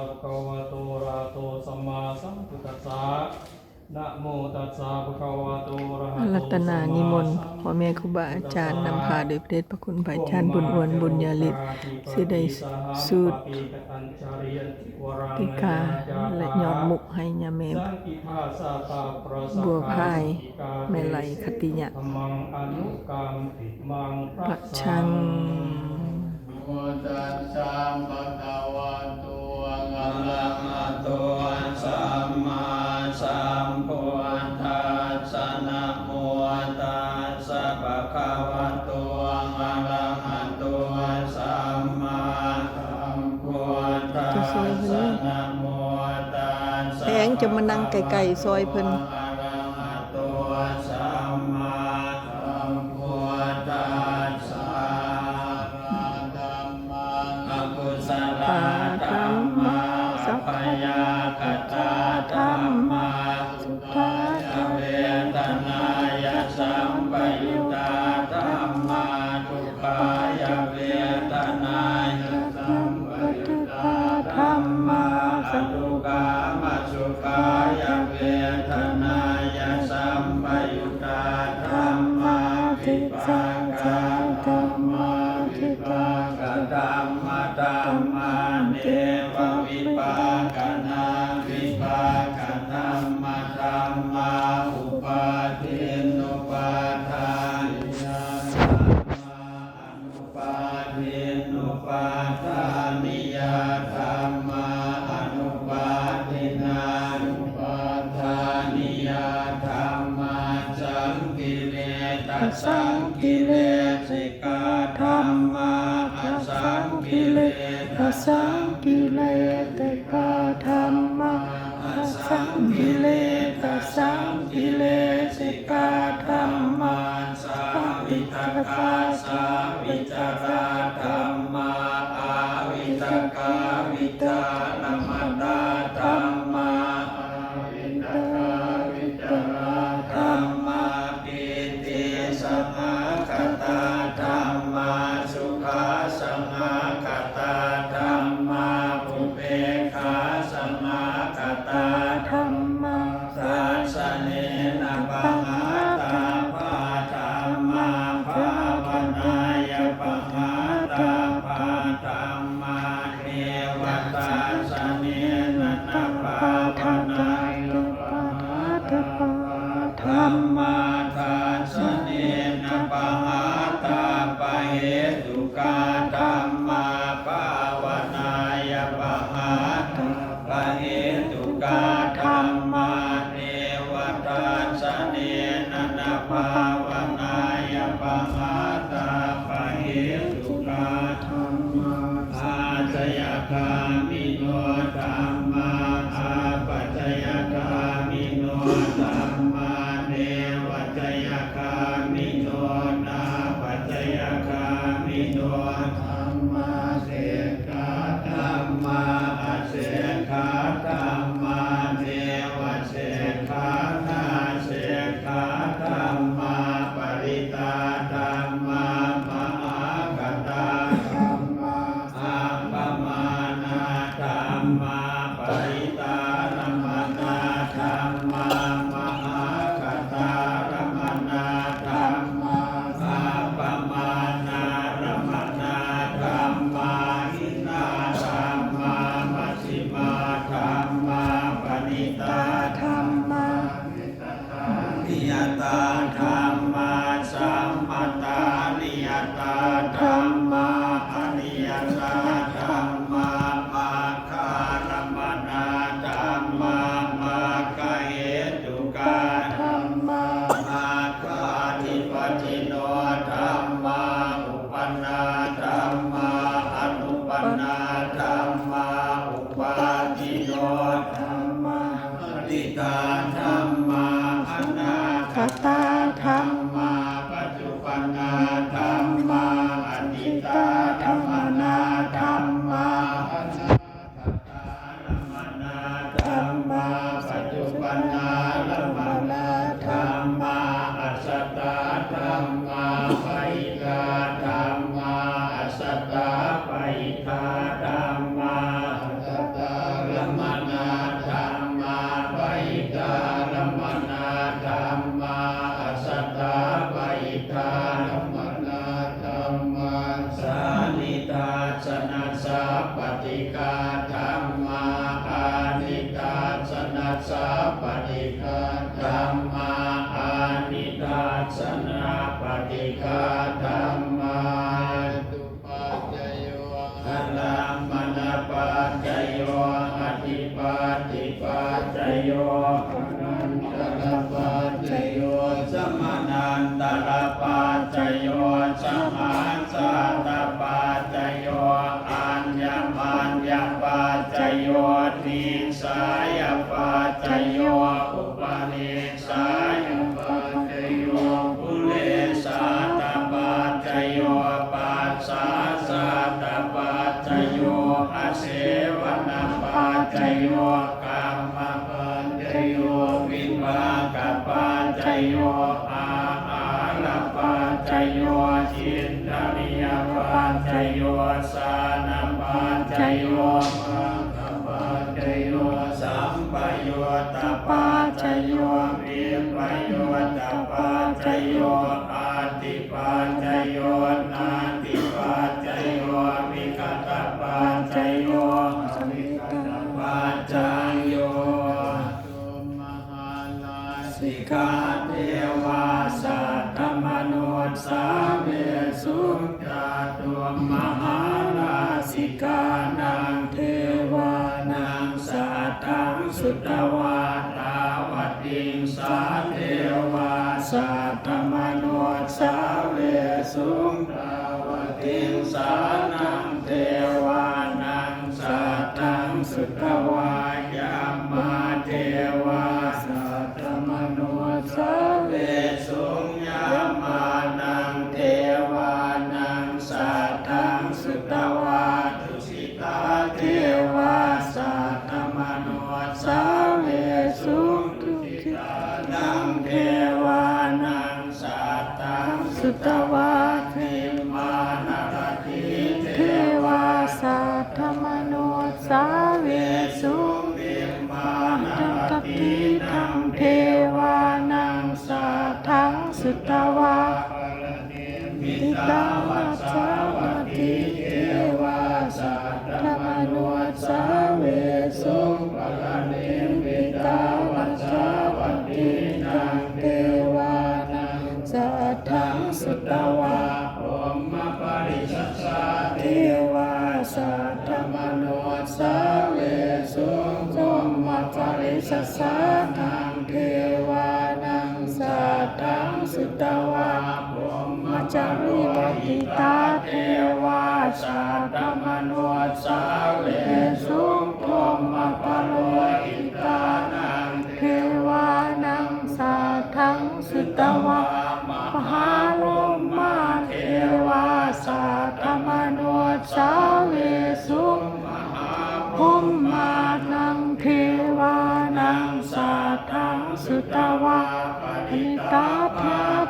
ะภะคะวะโตอะระหะโตสัมมาสัมพุทธัสสะนะโมตัสสะภะคะวะโตอะระหะโตรัตนานิมนต์พ่อแม่ครูบาอาจารย์นำพาโดยพระเดชพระคุณพระอาจารย์บุญอวนบุญญาลิศสิได้สูตรติกาและยอดมุกให้ยาเมมบัวพายแม่ไหลคติยะมังอนุกรรมปิมังพพระระชัง โมตัสสะภะคะวะโต อะระหะโตสัมมาสัมพุทธัสสะนะโมตัสสะภะคะวะโตอะระหะโตสัมมาสัมพุทธัสสะนะโมตัสสะแพงจะมานั่งไกลๆซอยเพิ่น ธัมมาสุทธาเวทนายสัมปยุตตาธัมมาทุกขายเวทนายสัมปยุตตาธัมมาสัทุกามาสุขายเวทนายสัมปยุตตาธัมมาวิปากา สสังกิเลสิกาธัมมาสังกิเลสสังกิเลสกาธัมมาสังกิเลสสังกิเลสิกาธัมมาสังวิตกาสังวิจาา ตาธรรมาอนิยตาธรรมามาคารมนาธรรมามาคาเหตุกาธรรมามาคาธิปติโนธรรมาอุปนาธรรมาอนุปนาธรรมาอุปาทิโนธรรมาอดิตาธรรม นันตระปัจจโยสมนันตระปัจจโยสมาสัตตปัจจโยอัญญมัญญปัจจโยทิสายปัจจโยอุปนิสายปัจจโยปุเรสาตปัจจโยปัสสาสัตตปัจจโยอเสวนาปัจจโย เทวาสัตตมนุษสาเวสุจาตุมหาลาสิกานังเทวานังสัตตังสุตวาตาวติงสาเทวาสัตตมนุษสาเวสุตาวติงสา ตัง ตมนุสาเวสุสมมาปริสสสะทังเทวานังสัทธังสุตวาพรหมจาริปติตาเทวาสัตตมนุสาเวสุพรหมปรหิตานังเทวานังสัทธังสุตวามหาโลมาเทวาสัตตมนุสา สุตวาปณิตาเท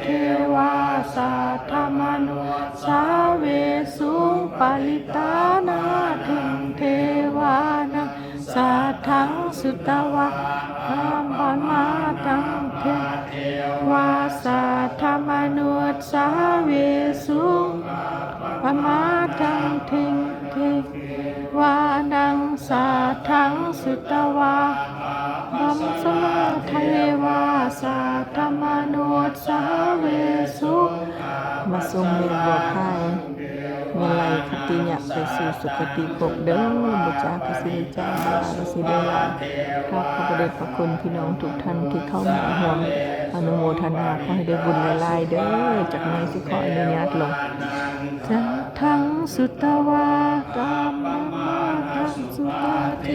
เทวาสัตตมนุสาเวสุปลิตานาถึงเทวานังสัทธังสุตวาธรรมมาตังเทวาสัตตมนุสาเวสุปมาตังทิงเทวานัง สัทธังสุตวาบัมสมาเทวาสัตตมนุษย์สาเวสุมาทรงเมียบัวพายเมื่อไรคติอยากไปสู่สุคติภพเด้อบุจากสิริจาบาลสิเดลาข้าพระประเดชพระคุณพี่น้องทุกท่านที่เข้ามาห่วมอนุโมทนาขอให้ได้บุญหลายๆเด้อจากนี้สิขออนุญาตลงจะทั้งสุตวาตาม มาเท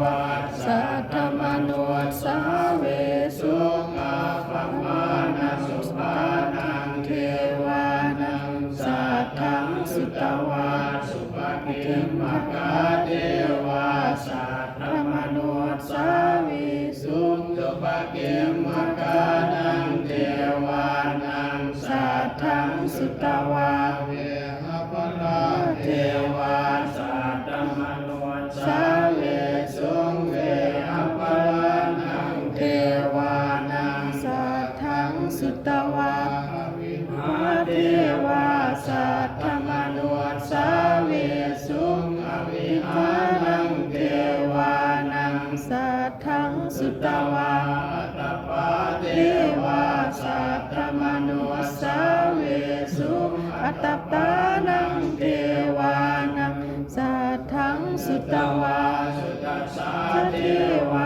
วาสัตตมนุษย์สาเวสุอาปมานังสุปานังเทวานังสัตถังสุตวาสุปฏิมกาเทวาสั สุตวามาเทวาสัตธรรมนุสาเวสุงอวิธานังเทวานังสัตถังสุตวาตปาเทวาสัตธรรมนุสาเวสุขอัตตานังเทวานังสัตถังสุตวาสุตสาเทวา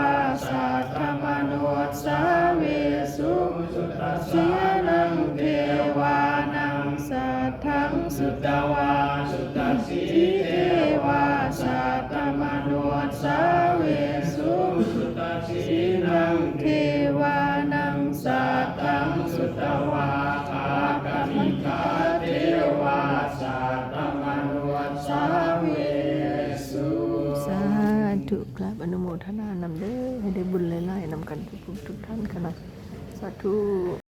ทนานำเด้อให้ได้บุญหลายๆนำกันทุกทุกท่านค่ะนะสาธุ